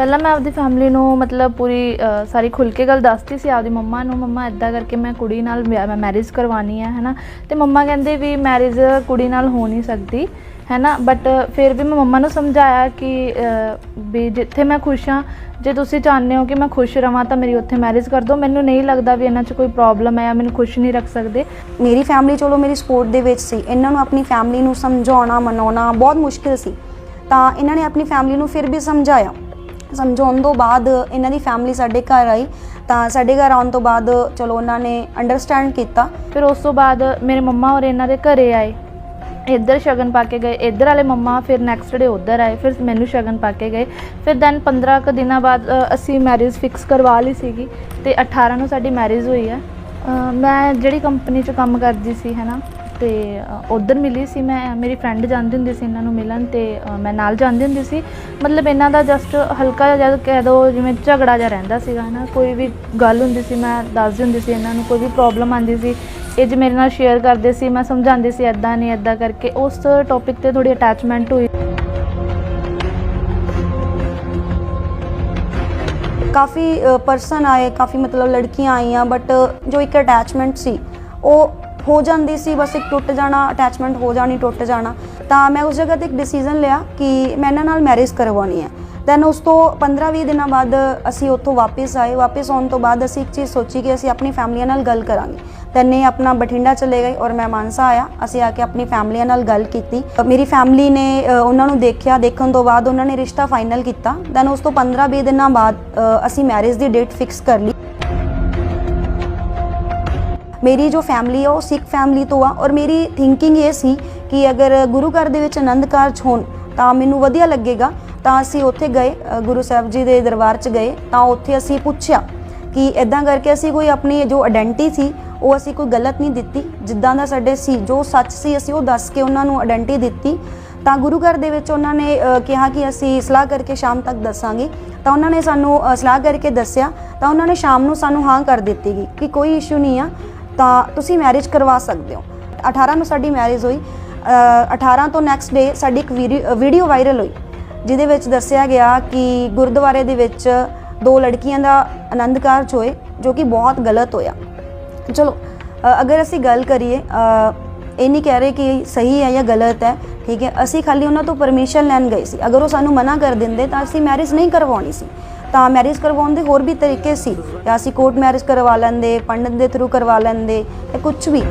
ਪਹਿਲਾਂ ਮੈਂ ਆਪਦੀ ਫੈਮਿਲੀ ਨੂੰ ਮਤਲਬ ਪੂਰੀ ਅ, ਸਾਰੀ ਖੁੱਲ ਕੇ ਗੱਲ ਦੱਸਤੀ ਸੀ ਆਪਦੀ ਮੰਮਾ ਨੂੰ ਮੰਮਾ ਇਦਾਂ ਕਰਕੇ ਮੈਂ ਕੁੜੀ ਨਾਲ ਵਿਆਹ- ਮੈਂ ਮੈਰਿਜ ਕਰਵਾਉਣੀ ਹੈ ਹੈਨਾ? ਤੇ ਮੰਮਾ ਕਹਿੰਦੇ ਵੀ ਮੈਰਿਜ ਕੁੜੀ ਨਾਲ ਹੋ ਨਹੀਂ ਸਕਦੀ ਹੈਨਾ? ਬਟ ਫਿਰ ਵੀ ਮੈਂ ਮੰਮਾ ਨੂੰ ਸਮਝਾਇਆ ਕਿ ਅ, ਵੀ ਜਿੱਥੇ ਮੈਂ ਖੁਸ਼ ਹਾਂ ਜੇ ਤੁਸੀਂ ਚਾਹੁੰਦੇ ਹੋ ਕਿ ਮੈਂ ਖੁਸ਼ ਰਵਾਂ ਤਾਂ ਮੇਰੀ ਉੱਥੇ ਮੈਰਿਜ ਕਰ ਦਿਓ। ਮੈਨੂੰ ਨਹੀਂ ਲੱਗਦਾ ਵੀ ਇਹਨਾਂ 'ਚ ਕੋਈ ਪ੍ਰੋਬਲਮ ਹੈ ਜਾਂ ਮੈਨੂੰ ਖੁਸ਼ ਨਹੀਂ ਰੱਖ ਸਕਦੇ। ਮੇਰੀ ਫੈਮਿਲੀ ਚਲੋ ਮੇਰੀ ਸਪੋਰਟ ਦੇ ਵਿੱਚ ਸੀ। ਇਹਨਾਂ ਨੂੰ ਆਪਣੀ ਫੈਮਿਲੀ ਨੂੰ ਸਮਝਾਉਣਾ ਮਨਾਉਣਾ ਬਹੁਤ ਮੁਸ਼ਕਿਲ ਸੀ। ਤਾਂ ਇਹਨਾਂ ਨੇ ਆਪਣੀ ਫੈਮਿਲੀ ਨੂੰ ਫਿਰ ਵੀ ਸਮਝਾਇਆ। ਸਮਝਾਉਣ ਤੋਂ ਬਾਅਦ ਇਹਨਾਂ ਦੀ ਫੈਮਿਲੀ ਸਾਡੇ ਘਰ ਆਈ, ਤਾਂ ਸਾਡੇ ਘਰ ਆਉਣ ਤੋਂ ਬਾਅਦ ਚਲੋ ਉਹਨਾਂ ਨੇ ਅੰਡਰਸਟੈਂਡ ਕੀਤਾ। ਫਿਰ ਉਸ ਤੋਂ ਬਾਅਦ ਮੇਰੇ ਮੰਮਾ ਔਰ ਇਹਨਾਂ ਦੇ ਘਰੇ ਆਏ। ਇੱਧਰ ਸ਼ਗਨ ਪਾ ਕੇ ਗਏ, ਇੱਧਰ ਵਾਲੇ ਮੰਮਾ ਫਿਰ ਨੈਕਸਟ ਡੇ ਉੱਧਰ ਆਏ, ਫਿਰ ਮੈਨੂੰ ਸ਼ਗਨ ਪਾ ਕੇ ਗਏ। ਫਿਰ ਦੈਨ 15 ਕੁ ਦਿਨਾਂ ਬਾਅਦ ਅਸੀਂ ਮੈਰਿਜ ਫਿਕਸ ਕਰਵਾ ਲਈ ਸੀਗੀ ਤੇ 18 ਨੂੰ ਸਾਡੀ ਮੈਰਿਜ ਹੋਈ ਹੈ। ਮੈਂ ਜਿਹੜੀ ਕੰਪਨੀ 'ਚ ਕੰਮ ਕਰਦੀ ਸੀ, ਹੈ ਨਾ ਤੇ ਉਧਰ ਮਿਲੀ ਸੀ ਮੈਂ, ਮੇਰੀ ਫਰੈਂਡ ਜਾਂਦੀ ਹੁੰਦੀ ਸੀ ਇਹਨਾਂ ਨੂੰ ਮਿਲਣ ਤੇ ਮੈਂ ਨਾਲ ਜਾਂਦੀ ਹੁੰਦੀ ਸੀ। ਮਤਲਬ ਇਹਨਾਂ ਦਾ ਜਸਟ ਹਲਕਾ ਜਿਹਾ ਕਹਿ ਦੋ, ਜਿਵੇਂ ਝਗੜਾ ਜਿਹਾ ਰਹਿੰਦਾ ਸੀਗਾ ਨਾ ਕੋਈ ਵੀ ਗੱਲ ਹੁੰਦੀ ਸੀ, ਮੈਂ ਦੱਸਦੀ ਹੁੰਦੀ ਸੀ ਇਹਨਾਂ ਨੂੰ, ਕੋਈ ਵੀ ਪ੍ਰੋਬਲਮ ਆਉਂਦੀ ਸੀ, ਇਹ ਜੇ ਮੇਰੇ ਨਾਲ ਸ਼ੇਅਰ ਕਰਦੇ ਸੀ, ਮੈਂ ਸਮਝਾਉਂਦੀ ਸੀ ਐਦਾਂ ਨਹੀਂ ਐਦਾਂ ਕਰਕੇ। ਉਸ ਟੌਪਿਕ ਤੇ ਥੋੜੀ ਅਟੈਚਮੈਂਟ ਹੋਈ। ਕਾਫੀ ਪਰਸਨ ਆਏ, ਕਾਫੀ ਮਤਲਬ ਲੜਕੀਆਂ ਆਈਆਂ ਬਟ ਜੋ ਇੱਕ ਅਟੈਚਮੈਂਟ ਸੀ, ਉਹ ਹੋ ਜਾਂਦੀ ਸੀ, ਬਸ ਇੱਕ ਟੁੱਟ ਜਾਣਾ ਅਟੈਚਮੈਂਟ ਹੋ ਜਾਣੀ, ਟੁੱਟ ਜਾਣਾ। ਤਾਂ ਮੈਂ ਉਸ ਜਗ੍ਹਾ ਤੇ ਇੱਕ ਡਿਸੀਜਨ ਲਿਆ ਕਿ ਮੈਂ ਇਹਨਾਂ ਨਾਲ ਮੈਰਿਜ ਕਰਵਾਉਣੀ ਹੈ। ਦੈਨ ਉਸ ਤੋਂ 15-20 ਦਿਨਾਂ ਬਾਅਦ ਅਸੀਂ ਉੱਥੋਂ ਵਾਪਸ ਆਏ। ਵਾਪਸ ਆਉਣ ਤੋਂ ਬਾਅਦ ਅਸੀਂ ਇੱਕ ਚੀਜ਼ ਸੋਚੀ ਕਿ ਅਸੀਂ ਆਪਣੀ ਫੈਮਲੀਆਂ ਨਾਲ ਗੱਲ ਕਰਾਂਗੇ। ਤੈਨੇ ਆਪਣਾ ਬਠਿੰਡਾ ਚਲੇ ਗਏ ਔਰ ਮੈਂ ਮਾਨਸਾ ਆਇਆ। ਅਸੀਂ ਆ ਕੇ ਆਪਣੀ ਫੈਮਲੀਆਂ ਨਾਲ ਗੱਲ ਕੀਤੀ। ਮੇਰੀ ਫੈਮਲੀ ਨੇ ਉਹਨਾਂ ਨੂੰ ਦੇਖਿਆ। ਦੇਖਣ ਤੋਂ ਬਾਅਦ ਉਹਨਾਂ ਨੇ ਰਿਸ਼ਤਾ ਫਾਈਨਲ ਕੀਤਾ। ਦੈਨ ਉਸ ਤੋਂ 15-20 ਦਿਨਾਂ ਬਾਅਦ ਅਸੀਂ ਮੈਰਿਜ ਦੀ ਡੇਟ ਫਿਕਸ ਕਰ ਲਈ। ਮੇਰੀ ਜੋ ਫੈਮਿਲੀ ਆ, ਉਹ ਸਿੱਖ ਫੈਮਿਲੀ ਤੋਂ ਆ ਔਰ ਮੇਰੀ ਥਿੰਕਿੰਗ ਇਹ ਸੀ ਕਿ ਅਗਰ ਗੁਰੂ ਘਰ ਦੇ ਵਿੱਚ ਆਨੰਦ ਕਾਰਜ ਹੋਣ, ਤਾਂ ਮੈਨੂੰ ਵਧੀਆ ਲੱਗੇਗਾ। ਤਾਂ ਅਸੀਂ ਉੱਥੇ ਗਏ ਗੁਰੂ ਸਾਹਿਬ ਜੀ ਦੇ ਦਰਬਾਰ 'ਚ ਗਏ, ਤਾਂ ਉੱਥੇ ਅਸੀਂ ਪੁੱਛਿਆ ਕਿ ਇਦਾਂ ਕਰਕੇ ਅਸੀਂ ਕੋਈ ਆਪਣੀ ਜੋ ਆਇਡੈਂਟੀ ਸੀ, ਉਹ ਅਸੀਂ ਕੋਈ ਗਲਤ ਨਹੀਂ ਦਿੱਤੀ। ਜਿੱਦਾਂ ਦਾ ਸਾਡੇ ਸੀ, ਜੋ ਸੱਚ ਸੀ, ਅਸੀਂ ਉਹ ਦੱਸ ਕੇ ਉਹਨਾਂ ਨੂੰ ਆਇਡੈਂਟੀ ਦਿੱਤੀ। ਤਾਂ ਗੁਰੂ ਘਰ ਦੇ ਵਿੱਚ ਉਹਨਾਂ ਨੇ ਕਿਹਾ ਕਿ ਅਸੀਂ ਸਲਾਹ ਕਰਕੇ ਸ਼ਾਮ ਤੱਕ ਦੱਸਾਂਗੇ। ਤਾਂ ਉਹਨਾਂ ਨੇ ਸਾਨੂੰ ਸਲਾਹ ਕਰਕੇ ਦੱਸਿਆ। ਤਾਂ ਉਹਨਾਂ ਨੇ ਸ਼ਾਮ ਨੂੰ ਸਾਨੂੰ ਹਾਂ ਕਰ ਦਿੱਤੀ ਗਈ ਕਿ ਕੋਈ ਇਸ਼ੂ ਨਹੀਂ ਆ। ਤਾਂ ਤੁਸੀਂ ਮੈਰਿਜ ਕਰਵਾ ਸਕਦੇ ਹੋ। 18 ਨੂੰ ਸਾਡੀ ਮੈਰਿਜ ਹੋਈ ਅ, 18 ਤੋਂ ਨੈਕਸਟ ਡੇ ਸਾਡੀ ਇੱਕ ਵੀਡੀਓ ਵਾਇਰਲ ਹੋਈ ਜਿਹਦੇ ਵਿੱਚ ਦੱਸਿਆ ਗਿਆ ਕਿ ਗੁਰਦੁਆਰੇ ਦੇ ਵਿੱਚ ਦੋ ਲੜਕੀਆਂ ਦਾ ਆਨੰਦ ਕਾਰਜ ਹੋਏ ਜੋ ਕਿ ਬਹੁਤ ਗਲਤ ਹੋਇਆ। ਚਲੋ ਅਗਰ ਅਸੀਂ ਗੱਲ ਕਰੀਏ ਇਹ ਨਹੀਂ ਕਹਿ ਰਹੇ ਕਿ ਸਹੀ ਹੈ ਜਾਂ ਗਲਤ ਹੈ ਠੀਕ ਹੈ ਅਸੀਂ ਖਾਲੀ ਉਹਨਾਂ ਤੋਂ ਪਰਮਿਸ਼ਨ ਲੈਣ ਗਏ ਸੀ। ਅਗਰ ਉਹ ਸਾਨੂੰ ਮਨਾ ਕਰ ਦਿੰਦੇ ਤਾਂ ਅਸੀਂ ਮੈਰਿਜ ਨਹੀਂ ਕਰਵਾਉਣੀ ਸੀ। ਤਾਂ ਮੈਰਿਜ ਕਰਵਾਉਣ ਦੇ ਹੋਰ ਵੀ ਤਰੀਕੇ ਸੀ। ਜਾਂ ਅਸੀਂ ਕੋਰਟ ਮੈਰਿਜ ਕਰਵਾ ਲੈਂਦੇ, ਪੰਡਤ ਦੇ ਥਰੂ ਕਰਵਾ ਲੈਂਦੇ ਜਾਂ ਕੁਝ ਵੀ।